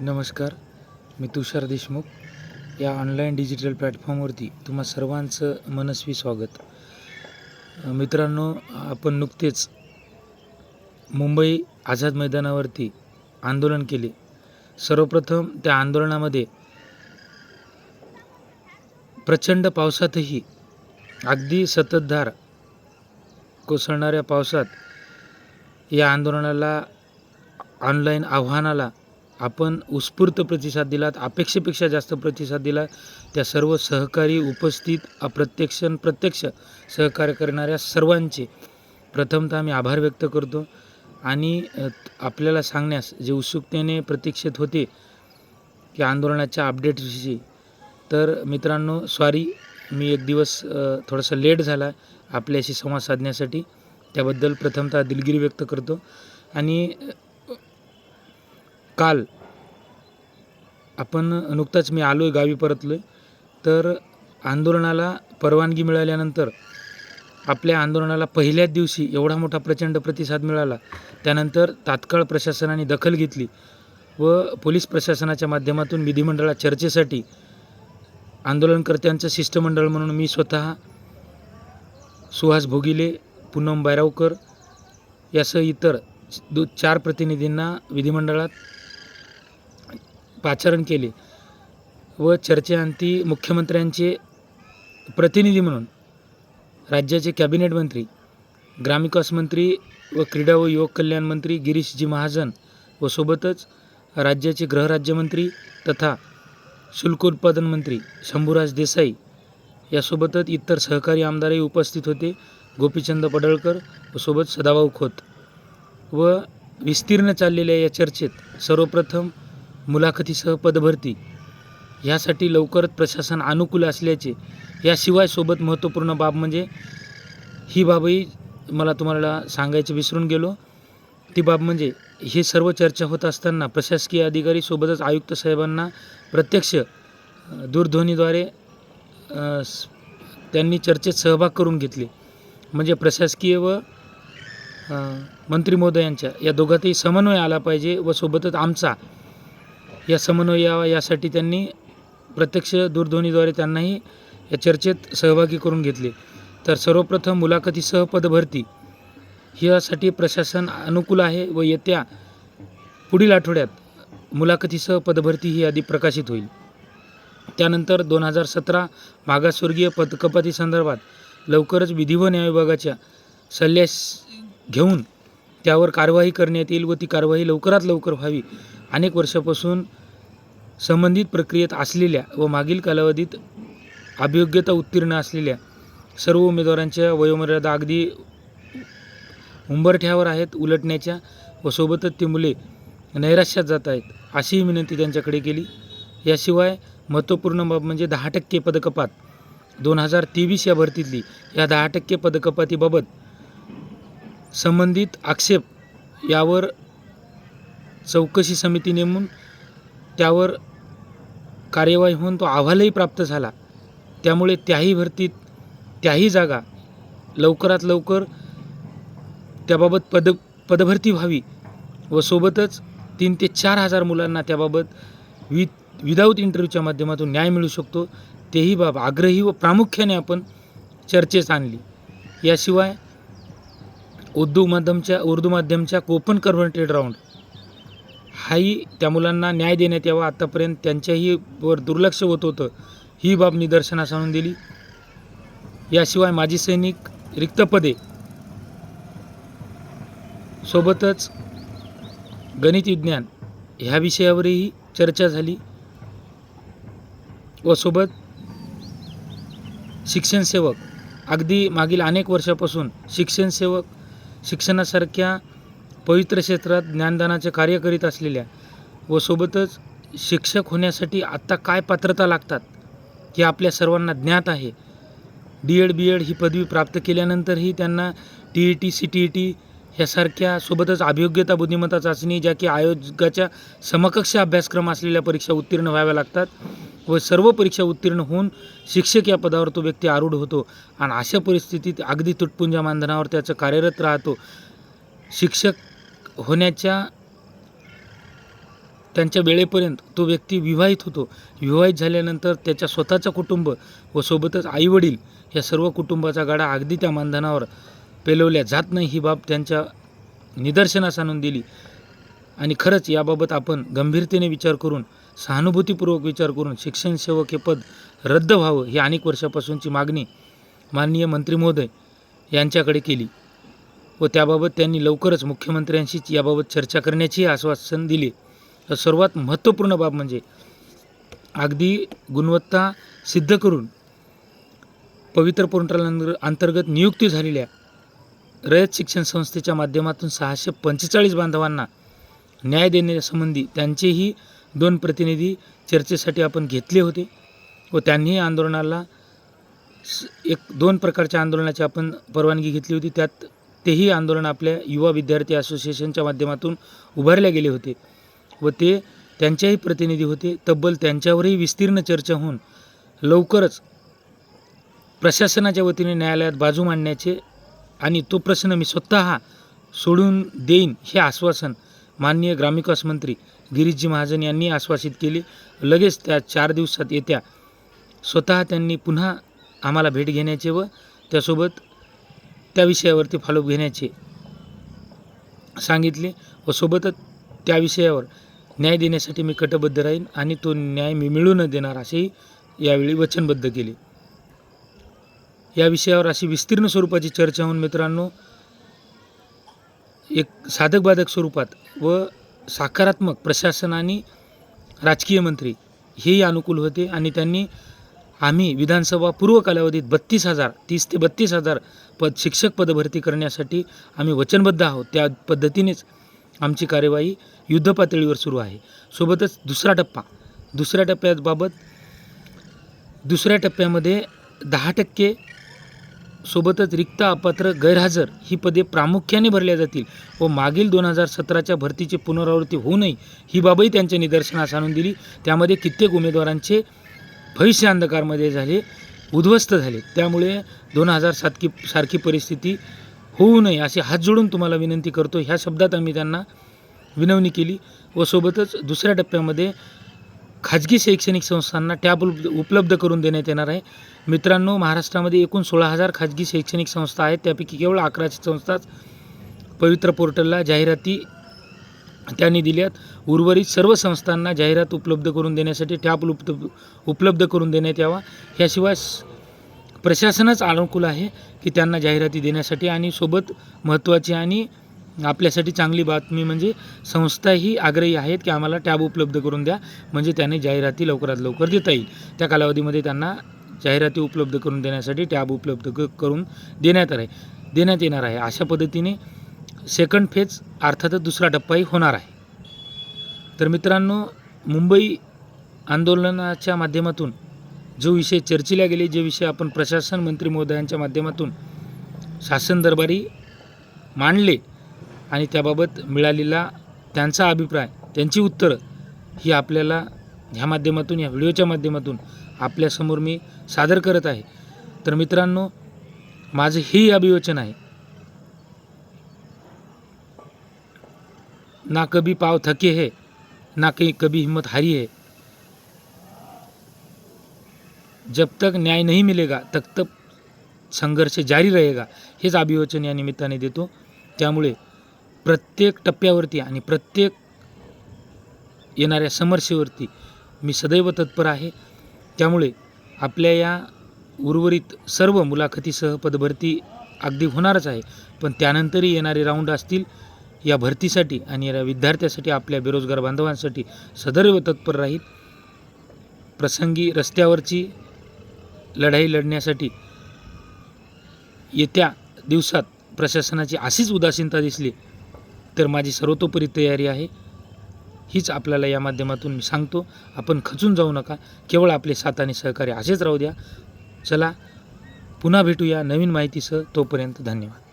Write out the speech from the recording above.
नमस्कार मी तुषार देशमुख. या online digital प्लॅटफॉर्मवरती तुम्हा सर्वांचं मनस्वी स्वागत. मित्रांनो आपण नुकतेच मुंबई आझाद मैदानावरती आंदोलन केले. सर्वप्रथम त्या आंदोलनामध्ये प्रचंड पावसातही अगदी सततधार कोसळणाऱ्या पावसात या आंदोलनाला ऑनलाईन आव्हानाला आपण उत्स्फूर्त प्रतिसाद दिलात अपेक्षेपेक्षा जास्त प्रतिसाद दिला त्या सर्व सहकारी उपस्थित अप्रत्यक्ष आणि प्रत्यक्ष सहकार्य करणाऱ्या सर्वांचे प्रथमतः मी आभार व्यक्त करतो. आणि आपल्याला सांगण्यास जे उत्सुकतेने प्रतीक्षित होते की आंदोलनाच्या अपडेट्सविषयी तर मित्रांनो सॉरी मी एक दिवस थोडंसं थोडासा लेट झाला आपल्याशी संवाद साधण्यासाठी. त्याबद्दल प्रथमतः दिलगिरी व्यक्त करतो. आणि काल आपण नुकताच मी आलो आहे गावी परतलो आहे तर आंदोलनाला परवानगी मिळाल्यानंतर आपल्या आंदोलनाला पहिल्याच दिवशी एवढा मोठा प्रचंड प्रतिसाद मिळाला. त्यानंतर तात्काळ प्रशासनाने दखल घेतली व पोलीस प्रशासनाच्या माध्यमातून विधिमंडळात चर्चेसाठी आंदोलनकर्त्यांचं शिष्टमंडळ म्हणून मी स्वतः सुहास भोगिले पूनम बैरावकर यासह इतर दो चार प्रतिनिधींना विधिमंडळात पाचारण केले व चर्चेअंती मुख्यमंत्र्यांचे प्रतिनिधी म्हणून राज्याचे कॅबिनेट मंत्री ग्रामविकास मंत्री व क्रीडा व युवक कल्याण मंत्री गिरीशजी महाजन व सोबतच राज्याचे गृहराज्यमंत्री तथा शुल्क उत्पादन मंत्री शंभूराज देसाई यासोबतच इतर सहकारी आमदारही उपस्थित होते. गोपीचंद पडळकर व सोबत सदाभाऊ खोत. व विस्तीर्ण चाललेल्या या चर्चेत सर्वप्रथम मुलाखतीसह पदभरती ह्यासाठी लवकरच प्रशासन अनुकूल असल्याचे याशिवाय सोबत महत्त्वपूर्ण बाब म्हणजे ही बाबही मला तुम्हाला सांगायचं विसरून गेलो. ती बाब म्हणजे हे सर्व चर्चा होत असताना प्रशासकीय अधिकारी सोबतच आयुक्त साहेबांना प्रत्यक्ष दूरध्वनीद्वारे त्यांनी चर्चेत सहभाग करून घेतले. म्हणजे प्रशासकीय व मंत्री महोदयांच्या या दोघातही समन्वय आला पाहिजे व सोबतच आमचा या समन्वय यावा यासाठी त्यांनी प्रत्यक्ष दूरध्वनीद्वारे त्यांनाही या चर्चेत सहभागी करून घेतले. तर सर्वप्रथम मुलाखतीसह पदभरती. ह्यासाठी प्रशासन अनुकूल आहे व येत्या पुढील आठवड्यात मुलाखतीसह पदभरती ही यादी प्रकाशित होईल. त्यानंतर दोन हजार सतरा मागासवर्गीय पदकपाती संदर्भात लवकरच विधी व न्याय विभागाच्या सल्ल्यास घेऊन त्यावर कारवाई करण्यात येईल व ती कारवाई लवकरात लवकर व्हावी अनेक वर्षापासून संबंधित प्रक्रियेत असलेल्या व मागील कालावधीत अभियोग्यता उत्तीर्ण असलेल्या सर्व उमेदवारांच्या वयोमर्यादा अगदी उंबरठ्यावर आहेत उलटण्याच्या व सोबतच ती मुले नैराश्यात जात आहेत अशीही विनंती त्यांच्याकडे केली. याशिवाय महत्त्वपूर्ण बाब म्हणजे दहा टक्के पदकपात. दोन हजार तेवीस या भरतीतली या दहा टक्के पदकपातीबाबत संबंधित आक्षेप यावर चौकशी समिती नेमून त्यावर कार्यवाही होऊन तो अहवालही प्राप्त झाला. त्यामुळे त्याही भरतीत त्याही जागा लवकरात लवकर त्याबाबत पद पदभरती व्हावी व सोबतच तीन ते चार हजार मुलांना त्याबाबत वि विदाऊट इंटरव्ह्यूच्या माध्यमातून न्याय मिळू शकतो. तेही बाब आग्रही व प्रामुख्याने आपण चर्चेस आणली. याशिवाय उर्दू माध्यमच्या उर्दू माध्यमच्या कोपन कन्व्हर्टेड राऊंड हाही त्या मुलांना न्याय देण्यात यावा आत्तापर्यंत त्यांच्याही वर दुर्लक्ष होत होतं ही बाब निदर्शनास आणून दिली. याशिवाय माजी सैनिक रिक्त पदे सोबतच गणित विज्ञान ह्या विषयावरही चर्चा झाली व सोबत शिक्षणसेवक. अगदी मागील अनेक वर्षापासून शिक्षणसेवक शिक्षणासारख्या पवित्र क्षेत्रात ज्ञानदानाचे कार्य करीत असलेल्या व सोबतच शिक्षक होण्यासाठी आत्ता काय पात्रता लागतात हे आपल्या सर्वांना ज्ञात आहे. डी एड बी एड ही पदवी प्राप्त केल्यानंतरही त्यांना T E T C T E T ह्यासारख्या सोबतच अभियोग्यता बुद्धिमत्ता चाचणी ज्या की आयोगाच्या समकक्ष अभ्यासक्रम असलेल्या परीक्षा उत्तीर्ण व्हाव्या लागतात व सर्व परीक्षा उत्तीर्ण होऊन शिक्षक या पदावर तो व्यक्ती आरूढ होतो आणि अशा परिस्थितीत अगदी तुटपुंजा मानधनावर त्याचं कार्यरत राहतो. शिक्षक होण्याच्या त्यांच्या वेळेपर्यंत तो व्यक्ती विवाहित होतो. विवाहित झाल्यानंतर त्याच्या स्वतःचं कुटुंब व सोबतच आईवडील या सर्व कुटुंबाचा गाडा अगदी त्या मानधनावर पेलवल्या. जात नाही ही बाब त्यांच्या निदर्शनास आणून दिली. आणि खरंच याबाबत आपण गंभीरतेने विचार करून सहानुभूतीपूर्वक विचार करून शिक्षण सेवक हे पद रद्द व्हावं ही अनेक वर्षापासूनची मागणी माननीय मंत्री महोदय यांच्याकडे केली. व त्याबाबत त्यांनी लवकरच मुख्यमंत्र्यांशीच याबाबत चर्चा करण्याची आश्वासन दिले. तर सर्वात महत्त्वपूर्ण बाब म्हणजे अगदी गुणवत्ता सिद्ध करून पवित्र पोर्टल अंतर्गत नियुक्ती झालेल्या रयत शिक्षण संस्थेच्या माध्यमातून सहाशे पंचेचाळीस बांधवांना न्याय देण्यासंबंधी त्यांचेही दोन प्रतिनिधी चर्चेसाठी आपण घेतले होते व त्यांनीही आंदोलनाला स- एक दोन प्रकारच्या आंदोलनाची आपण परवानगी घेतली होती. त्यात तेही आंदोलन आपल्या युवा विद्यार्थी असोसिएशनच्या माध्यमातून उभारले गेले होते व ते त्यांच्याही प्रतिनिधी होते. तब्बल त्यांच्यावरही विस्तीर्ण चर्चा होऊन लवकरच प्रशासनाच्या वतीने न्यायालयात बाजू मांडण्याचे आणि तो प्रश्न मी स्वतः सोडून देईन हे आश्वासन माननीय ग्रामविकास मंत्री गिरीशजी महाजन यांनी आश्वासित केले. लगेच त्या चार दिवसात येत्या स्वतः त्यांनी पुन्हा आम्हाला भेट घेण्याचे व त्यासोबत त्या विषयावरती फॉलोअप घेण्याचे सांगितले व सोबतच त्या विषयावर न्याय देण्यासाठी मी कटबद्ध राहीन आणि तो न्याय मी मिळून देणार असेही यावेळी वचनबद्ध केले. या विषयावर अशी विस्तीर्ण स्वरूपाची चर्चा होऊन मित्रांनो एक साधक बाधक स्वरूपात व सकारात्मक प्रशासन आणि राजकीय मंत्री हेही अनुकूल होते आणि त्यांनी आम्ही विधानसभा पूर्व कालावधीत बत्तीस हजार तीस ते बत्तीस हजार पद शिक्षक पदभरती करण्यासाठी आम्ही वचनबद्ध आहोत. त्या पद्धतीनेच आमची कार्यवाही युद्धपातळीवर सुरू आहे. सोबतच दुसरा टप्पा दुसऱ्या टप्प्याबाबत दुसऱ्या टप्प्यामध्ये दहा टक्के सोबतच रिक्त अपात्र गैरहजर ही पदे प्रामुख्याने भरल्या जातील व मागील दोन हजार सतराच्या भरतीची पुनरावृत्ती होऊ नये ही बाबही त्यांच्या निदर्शनास आणून दिली. त्यामध्ये कित्येक उमेदवारांचे भविष्य अंधकारमध्ये झाले उद्ध्वस्त झाले. त्यामुळे दोन हजार सातकी सारखी परिस्थिती होऊ नये असे हात जोडून तुम्हाला विनंती करतो. ह्या शब्दात आम्ही त्यांना विनवणी केली व सोबतच दुसऱ्या टप्प्यामध्ये खाजगी शैक्षणिक संस्थांना टॅब उपलब्ध करून देण्यात येणार आहे. मित्रांनो महाराष्ट्रामध्ये एकूण सोळा हजार खाजगी शैक्षणिक संस्था आहेत. त्यापैकी केवळ अकराशे संस्थाच पवित्र पोर्टलला जाहिराती त्यांनी दिल्यात. उर्वरित सर्व संस्थांना जाहिरात उपलब्ध करून देण्यासाठी टॅब उपलब्ध उपलब्ध करून देण्यात यावा. ह्याशिवाय प्रशासनच अनुकूल आहे की त्यांना जाहिराती देण्यासाठी आणि सोबत महत्त्वाची आणि आपल्यासाठी चांगली बातमी म्हणजे संस्थाही आग्रही आहेत की आम्हाला टॅब उपलब्ध करून द्या म्हणजे त्याने जाहिराती लवकरात लवकर देता येईल. त्या कालावधीमध्ये त्यांना जाहिराती उपलब्ध करून देण्यासाठी टॅब उपलब्ध करून देण्यात आहे देण्यात येणार आहे. अशा पद्धतीने सेकंड फेज अर्थातच दुसरा टप्पाही होणार आहे. तर मित्रांनो मुंबई आंदोलनाच्या माध्यमातून जो विषय चर्चिला गेले जे विषय आपण प्रशासन मंत्री महोदयांच्या माध्यमातून शासन दरबारी मांडले आणि त्याबाबत मिळालेला त्यांचा अभिप्राय त्यांची उत्तरं ही आपल्याला ह्या माध्यमातून या व्हिडिओच्या माध्यमातून आपल्यासमोर मी सादर करत आहे. तर मित्रांनो माझं हेही अभिवचन आहे ना कभी पाव थके है ना कहीं कभी हिम्मत हारी है। जब तक न्याय नहीं मिलेगा तक तक संघर्ष जारी रहेगा। हेच अभिवचन या निमित्ताने देतो त्यामुळे प्रत्येक टप्प्यावरती आणि प्रत्येक येणाऱ्या समस्येवरती मी सदैव तत्पर आहे. त्यामुळे आपल्या या उर्वरित सर्व मुलाखतीसह पदभरती अगदी होणारच आहे. पण त्यानंतरही येणारे राऊंड असतील या भरतीसाठी आणि या विद्यार्थ्यासाठी आपल्या बेरोजगार बांधवांसाठी सदैव तत्पर राहील. प्रसंगी रस्त्यावरची लढाई लढण्यासाठी येत्या दिवसात प्रशासनाची अशीच उदासीनता दिसली तर माझी सर्वतोपरी तयारी आहे. हीच आपल्याला या माध्यमातून मी सांगतो. आपण खचून जाऊ नका. केवळ आपले साथ आणि सहकार्य असेच राहू द्या. चला पुन्हा भेटूया नवीन माहितीसह. तोपर्यंत धन्यवाद.